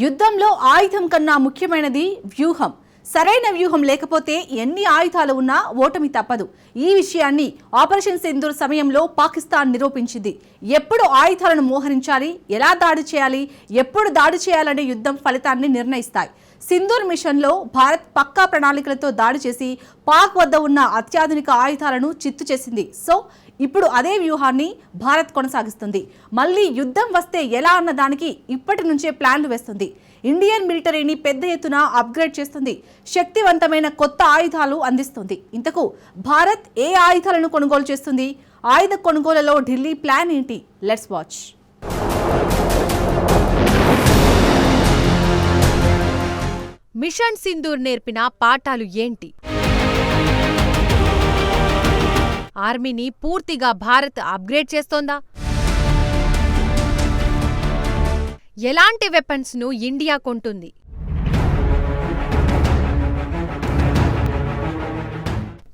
యుద్ధంలో ఆయుధం కన్నా ముఖ్యమైనది వ్యూహం. సరైన వ్యూహం లేకపోతే ఎన్ని ఆయుధాలు ఉన్నా ఓటమి తప్పదు. ఈ విషయాన్ని ఆపరేషన్ సింధూర్ సమయంలో పాకిస్తాన్ నిరూపించింది. ఎప్పుడు ఆయుధాలను మోహరించాలి ఎలా దాడి చేయాలి ఎప్పుడు దాడి చేయాలనే యుద్ధం ఫలితాన్ని నిర్ణయిస్తాయి. సింధూర్ మిషన్లో భారత్ పక్కా ప్రణాళికలతో దాడి చేసి పాక్ వద్ద ఉన్న అత్యాధునిక ఆయుధాలను చిత్తు చేసింది. సో ఇప్పుడు అదే వ్యూహాన్ని భారత్ కొనసాగిస్తుంది. మళ్ళీ యుద్ధం వస్తే ఎలా అన్న దానికి ఇప్పటి నుంచే ప్లాన్లు వేస్తుంది. ఇండియన్ మిలిటరీని పెద్ద ఎత్తున అప్గ్రేడ్ చేస్తుంది. శక్తివంతమైన కొత్త ఆయుధాలు అందిస్తుంది. ఇంతకు భారత్ ఏ ఆయుధాలను కొనుగోలు చేస్తుంది? ఆయుధ కొనుగోలులో ఢిల్లీ ప్లాన్ ఏంటి? లెట్స్ వాచ్ మిషన్ సింధూర్ నేర్పిన పాఠాలు ఏంటి? ఆర్మీని పూర్తిగా భారత్ అప్గ్రేడ్ చేస్తోందా? ఎలాంటి వెపన్స్ను ఇండియా కొంటుంది?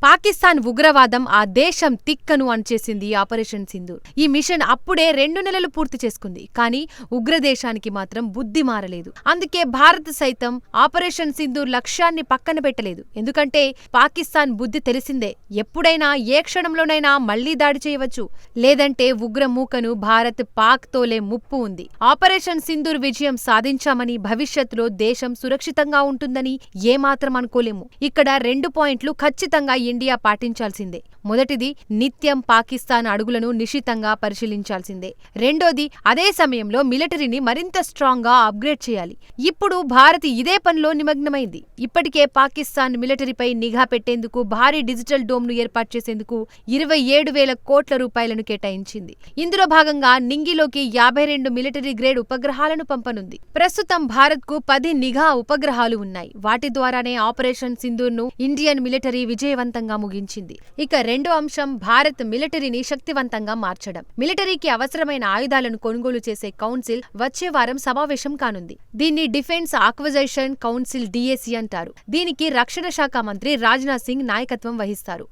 పాకిస్తాన్ ఉగ్రవాదం ఆ దేశం తిక్కను అనిచేసింది ఆపరేషన్ సింధూర్. ఈ మిషన్ అప్పుడే రెండు నెలలు పూర్తి చేసుకుంది కానీ ఉగ్రదేశానికి మాత్రం బుద్ధి మారలేదు. అందుకే భారత్ సైతం ఆపరేషన్ సింధూర్ లక్ష్యాన్ని పక్కన పెట్టలేదు. ఎందుకంటే పాకిస్తాన్ బుద్ధి తెలిసిందే ఎప్పుడైనా ఏ క్షణంలోనైనా మళ్ళీ దాడి చేయవచ్చు. లేదంటే ఉగ్ర మూకను భారత్ పాక్ తోలే ముప్పు ఉంది. ఆపరేషన్ సింధూర్ విజయం సాధించామని భవిష్యత్తులో దేశం సురక్షితంగా ఉంటుందని ఏమాత్రం అనుకోలేము. ఇక్కడ రెండు పాయింట్లు ఖచ్చితంగా ఇండియా పాటించాల్సిందే. మొదటిది నిత్యం పాకిస్తాన్ అడుగులను నిశితంగా పరిశీలించాల్సిందే. రెండోది అదే సమయంలో మిలిటరీని మరింత స్ట్రాంగ్గా అప్గ్రేడ్ చేయాలి. ఇప్పుడు భారత్ ఇదే పనిలో నిమగ్నమైంది. ఇప్పటికే పాకిస్తాన్ మిలిటరీపై నిఘా పెట్టేందుకు భారీ డిజిటల్ డోమ్ను ఏర్పాటు చేసేందుకు ఇరవై ఏడు వేల కోట్ల రూపాయలను కేటాయించింది. ఇందులో భాగంగా నింగిలోకి యాభై రెండు మిలిటరీ గ్రేడ్ ఉపగ్రహాలను పంపనుంది. ప్రస్తుతం భారత్కు పది నిఘా ఉపగ్రహాలు ఉన్నాయి. వాటి ద్వారానే ఆపరేషన్ సింధూర్ను ఇండియన్ మిలిటరీ విజయవంతంగా ముగించింది. ఇక రెండో అంశం భారత్ మిలిటరీని శక్తివంతంగా మార్చడం. మిలిటరీకి అవసరమైన ఆయుధాలను కొనుగోలు చేసే కౌన్సిల్ వచ్చే వారం సమావేశం కానుంది. దీన్ని డిఫెన్స్ ఆక్విజైషన్ కౌన్సిల్ డిఎసి అంటారు. దీనికి రక్షణ శాఖ మంత్రి రాజ్నాథ్ సింగ్ నాయకత్వం వహిస్తారు.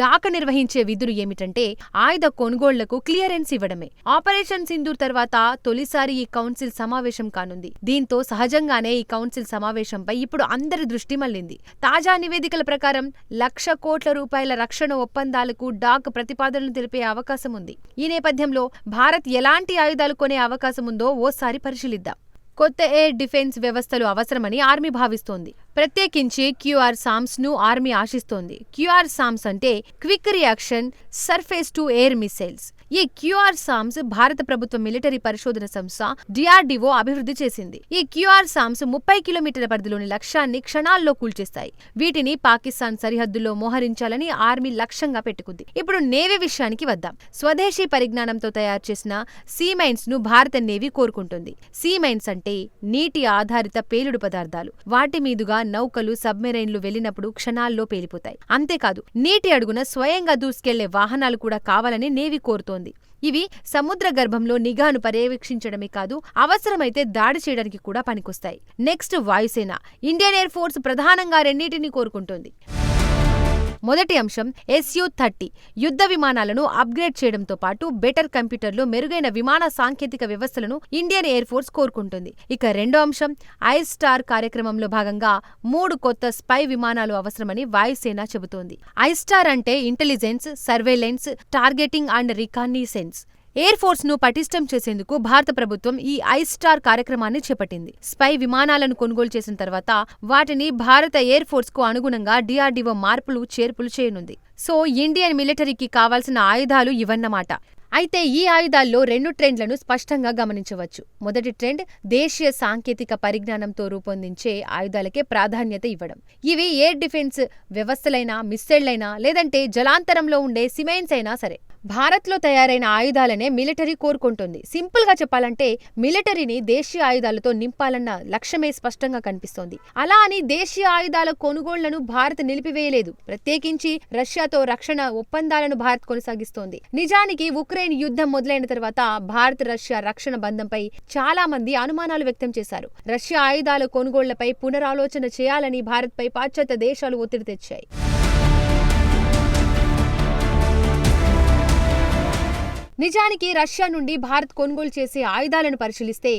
డాక నిర్వహించే విధులు ఏమిటంటే ఆయుధ కొనుగోళ్ళకు క్లియరెన్స్ ఇవ్వడమే. ఆపరేషన్ సింధూర్ తర్వాత తొలిసారి ఈ కౌన్సిల్ సమావేశం కానుంది. దీంతో సహజంగానే ఈ కౌన్సిల్ సమావేశంపై ఇప్పుడు అందరి దృష్టి మళ్ళింది తాజా నివేదికల ప్రకారం లక్ష కోట్ల రూపాయల రక్షణ ఒప్పందాలకు డాక్ ప్రతిపాదనలు తెలిపే అవకాశం ఉంది ఈ నేపథ్యంలో భారత్ ఎలాంటి ఆయుధాలు కొనే అవకాశం ఉందో ఓసారి పరిశీలిద్దాం. కొత్త ఎయిర్ డిఫెన్స్ వ్యవస్థలు అవసరమని ఆర్మీ భావిస్తోంది. ప్రత్యేకించి క్యూఆర్ సామ్స్ను ఆర్మీ ఆశిస్తోంది. క్యూఆర్ సామ్స్ అంటే quick reaction surface to air missiles. ఈ క్యూఆర్ సామ్స్ భారత ప్రభుత్వ మిలిటరీ పరిశోధన సంస్థ డిఆర్డిఓ అభివృద్ధి చేసింది. ఈ క్యూఆర్ సామ్స్ ముప్పై కిలోమీటర్ల పరిధిలోని లక్ష్యాన్ని క్షణాల్లో కూల్చేస్తాయి. వీటిని పాకిస్తాన్ సరిహద్దుల్లో మోహరించాలని ఆర్మీ లక్ష్యంగా పెట్టుకుంది. ఇప్పుడు నేవీ విషయానికి వద్దాం. స్వదేశీ పరిజ్ఞానంతో తయారు చేసిన సీమైన్స్ను భారత నేవీ కోరుకుంటుంది. సీమైన్స్ అంటే నీటి ఆధారిత పేలుడు పదార్థాలు. వాటి మీదుగా నౌకలు సబ్మెరైన్లు వెళ్ళినప్పుడు క్షణాల్లో పేలిపోతాయి. అంతేకాదు నీటి అడుగున స్వయంగా దూసుకెళ్ళే వాహనాలు కూడా కావాలని నేవీ కోరుతోంది. ఇవి సముద్ర గర్భంలో నిఘాను పర్యవేక్షించడమే కాదు అవసరమైతే దాడి చేయడానికి కూడా పనికొస్తాయి. నెక్స్ట్ వాయుసేన ఇండియన్ ఎయిర్ ఫోర్స్ ప్రధానంగా రెండింటిని కోరుకుంటుంది. మొదటి అంశం ఎస్యు థర్టీ. యుద్ధ విమానాలను అప్గ్రేడ్ చేయడంతో పాటు బెటర్ కంప్యూటర్లు మెరుగైన విమాన సాంకేతిక వ్యవస్థలను ఇండియన్ ఎయిర్ ఫోర్స్ కోరుకుంటుంది. ఇక రెండో అంశం ఐ స్టార్ కార్యక్రమంలో భాగంగా మూడు కొత్త స్పై విమానాలు అవసరమని వాయుసేన చెబుతోంది. ఐ స్టార్ అంటే intelligence surveillance targeting and reconnaissance air ఫోర్స్ను పటిష్టం చేసేందుకు భారత ప్రభుత్వం ఈ ఐ స్టార్ కార్యక్రమాన్ని చేపట్టింది. స్పై విమానాలను కొనుగోలు చేసిన తర్వాత వాటిని భారత ఎయిర్ ఫోర్స్కు అనుగుణంగా డిఆర్డీఓ మార్పులు చేర్పులు చేయనుంది. సో ఇండియన్ మిలిటరీకి కావాల్సిన ఆయుధాలు ఇవన్నమాట అయితే ఈ ఆయుధాల్లో రెండు ట్రెండ్లను స్పష్టంగా గమనించవచ్చు. మొదటి ట్రెండ్ దేశీయ సాంకేతిక పరిజ్ఞానంతో రూపొందించే ఆయుధాలకే ప్రాధాన్యత ఇవ్వడం. ఇవి ఎయిర్ డిఫెన్స్ వ్యవస్థలైనా మిస్సైళ్ళైనా లేదంటే జలాంతరంలో ఉండే సిమైన్స్ అయినా సరే. భారత్లో తయారైన ఆయుధాలనే మిలిటరీ కోరుకుంటుంది సింపుల్గా చెప్పాలంటే మిలిటరీని దేశీయ ఆయుధాలతో నింపాలన్న లక్ష్యమే స్పష్టంగా కనిపిస్తోంది. అలా అని దేశీయ ఆయుధాల కొనుగోళ్ళను భారత్ నిలిపివేయలేదు. ప్రత్యేకించి రష్యాతో రక్షణ ఒప్పందాలను భారత్ కొనసాగిస్తోంది. నిజానికి ఉక్రెయిన్ యుద్ధం మొదలైన తర్వాత భారత్ రష్యా రక్షణ బంధంపై చాలా మంది అనుమానాలు వ్యక్తం చేశారు. రష్యా ఆయుధాల కొనుగోళ్ళపై పునరాలోచన చేయాలని భారత్పై పాశ్చాత్య దేశాలు ఒత్తిడి తెచ్చాయి నిజానికి రష్యా నుండి భారత్ కొనుగోలు చేసే ఆయుధాలను పరిశీలిస్తే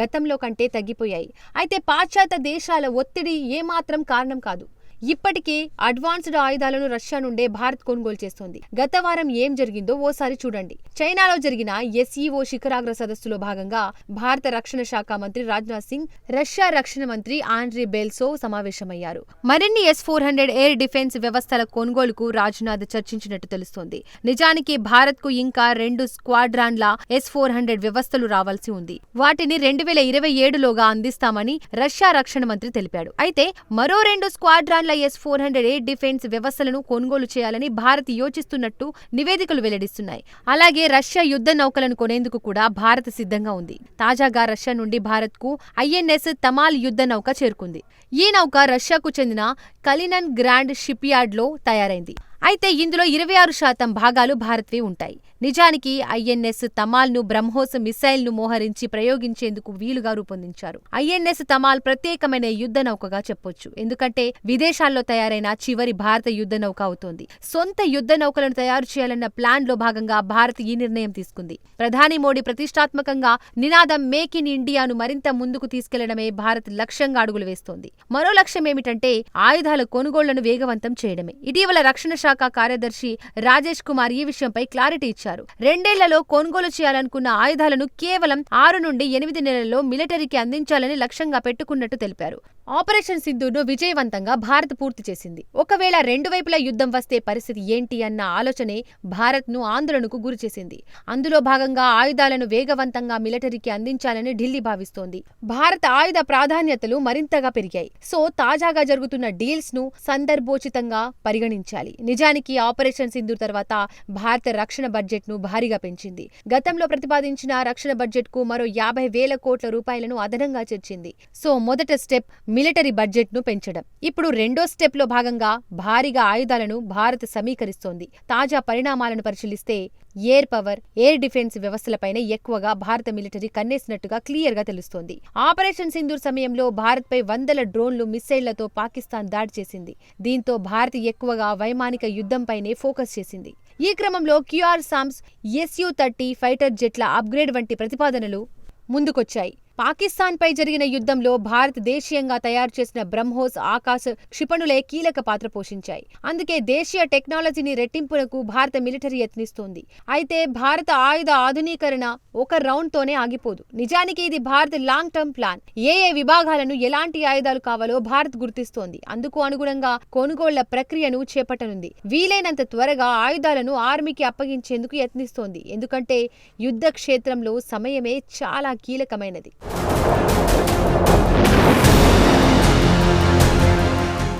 గతంలో కంటే తగ్గిపోయాయి. అయితే పాశ్చాత్య దేశాల ఒత్తిడి ఏమాత్రం కారణం కాదు. ఇప్పటికే అడ్వాన్స్డ్ ఆయుధాలను రష్యా నుండే భారత్ కొనుగోలు చేస్తోంది. గత వారం ఏం జరిగిందో ఓసారి చూడండి. చైనాలో జరిగిన ఎస్ఈఓ శిఖరాగ్ర సదస్సులో భాగంగా భారత రక్షణ శాఖ మంత్రి రాజ్నాథ్ సింగ్ రష్యా రక్షణ మంత్రి ఆండ్రీ బెల్సో సమావేశమయ్యారు. మరిన్ని S four hundred air defence వ్యవస్థల కొనుగోలుకు రాజ్నాథ్ చర్చించినట్టు తెలుస్తోంది. నిజానికి భారత్కు ఇంకా రెండు స్క్వాడ్రాన్ల ఎస్ ఫోర్ హండ్రెడ్ వ్యవస్థలు రావాల్సి ఉంది. వాటిని రెండు వేల ఇరవై ఏడులోగా అందిస్తామని రష్యా రక్షణ మంత్రి తెలిపాడు. అయితే మరో రెండు స్క్వాడ్రాన్ల S four hundred air defence వ్యవస్థలను కొనుగోలు చేయాలని భారత్ యోచిస్తున్నట్టు నివేదికలు వెల్లడిస్తున్నాయి. అలాగే రష్యా యుద్ధ నౌకలను కొనేందుకు కూడా భారత్ సిద్ధంగా ఉంది. తాజాగా రష్యా నుండి భారత్కు ఐఎన్ఎస్ తమాల్ యుద్ధ నౌక చేరుకుంది. ఈ నౌక రష్యాకు చెందిన కలినన్ గ్రాండ్ షిప్ యార్డ్లో తయారైంది. అయితే ఇందులో ఇరవై ఆరు శాతం భాగాలు భారత్వే ఉంటాయి. నిజానికి ఐఎన్ఎస్ తమాల్ను బ్రహ్మోస్ మిసైల్ను మోహరించి ప్రయోగించేందుకు వీలుగా రూపొందించారు. ఐఎన్ఎస్ తమాల్ ప్రత్యేకమైన యుద్ధ నౌకగా చెప్పొచ్చు. ఎందుకంటే విదేశాల్లో తయారైన చివరి భారత యుద్ధ నౌక అవుతోంది. సొంత యుద్ధ నౌకలను తయారు చేయాలన్న ప్లాన్లో భాగంగా భారత్ ఈ నిర్ణయం తీసుకుంది. ప్రధాని మోడీ ప్రతిష్టాత్మకంగా నినాదం మేక్ ఇన్ ఇండియాను మరింత ముందుకు తీసుకెళ్ళడమే భారత్ లక్ష్యంగా అడుగులు వేస్తోంది. మరో లక్ష్యం ఏమిటంటే ఆయుధాల కొనుగోళ్ళను వేగవంతం చేయడమే. ఇటీవల రక్షణ శాఖ కార్యదర్శి రాజేష్ కుమార్ ఈ విషయంపై క్లారిటీ ఇచ్చారు. రెండేళ్ళలో కొనుగోలు చేయాలనుకున్న ఆయుధాలను కేవలం ఆరు నుండి ఎనిమిది నెలల్లో మిలిటరీకి అందించాలని లక్ష్యంగా పెట్టుకున్నట్టు తెలిపారు. ఆపరేషన్ సింధును విజయవంతంగా భారత్ పూర్తి చేసింది. ఒకవేళ రెండు వైపులా యుద్ధం వస్తే పరిస్థితి ఏంటి అన్న ఆలోచనే భారత్ను ఆందోళనకు గురిచేసింది అందులో భాగంగా ఆయుధాలను వేగవంతంగా మిలిటరీకి అందించాలని ఢిల్లీ భావిస్తోంది. భారత ఆయుధ ప్రాధాన్యతలు మరింతగా పెరిగాయి. సో తాజాగా జరుగుతున్న డీల్స్ను సందర్భోచితంగా పరిగణించాలి. నిజానికి ఆపరేషన్ సింధు తర్వాత భారత రక్షణ బడ్జెట్ను భారీగా పెంచింది. గతంలో ప్రతిపాదించిన రక్షణ బడ్జెట్కు మరో యాభై వేల కోట్ల రూపాయలను అదనంగా చేర్చింది. సో మొదట స్టెప్ మిలిటరీ బడ్జెట్ను పెంచడం. ఇప్పుడు రెండో స్టెప్లో భాగంగా భారీగా ఆయుధాలను భారత్ సమీకరిస్తోంది. తాజా పరిణామాలను పరిశీలిస్తే ఎయిర్ పవర్ ఎయిర్ డిఫెన్స్ వ్యవస్థలపైనే ఎక్కువగా భారత మిలిటరీ కన్నేసినట్టుగా క్లియర్గా తెలుస్తోంది. ఆపరేషన్ సింధూర్ సమయంలో భారత్ పై వందల డ్రోన్లు మిస్సైళ్ళతో పాకిస్తాన్ దాడి చేసింది. దీంతో భారత్ ఎక్కువగా వైమానిక యుద్ధంపైనే ఫోకస్ చేసింది. ఈ క్రమంలో QR SAMs SU thirty fighter జెట్ల upgrade వంటి ప్రతిపాదనలు ముందుకొచ్చాయి. పాకిస్తాన్పై జరిగిన యుద్ధంలో భారత్ దేశీయంగా తయారు చేసిన బ్రహ్మోస్ ఆకాశ క్షిపణులే కీలక పాత్ర పోషించాయి. అందుకే దేశీయ టెక్నాలజీని రెట్టింపునకు భారత మిలిటరీ యత్నిస్తోంది. అయితే భారత ఆయుధ ఆధునీకరణ ఒక రౌండ్తోనే ఆగిపోదు. నిజానికి ఇది భారత్ లాంగ్ టర్మ్ ప్లాన్. ఏ ఏ విభాగాలను ఎలాంటి ఆయుధాలు కావాలో భారత్ గుర్తిస్తోంది. అందుకు అనుగుణంగా కొనుగోళ్ళ ప్రక్రియను చేపట్టనుంది. వీలైనంత త్వరగా ఆయుధాలను ఆర్మీకి అప్పగించేందుకు యత్నిస్తోంది. ఎందుకంటే యుద్ధ క్షేత్రంలో సమయమే చాలా కీలకమైనది.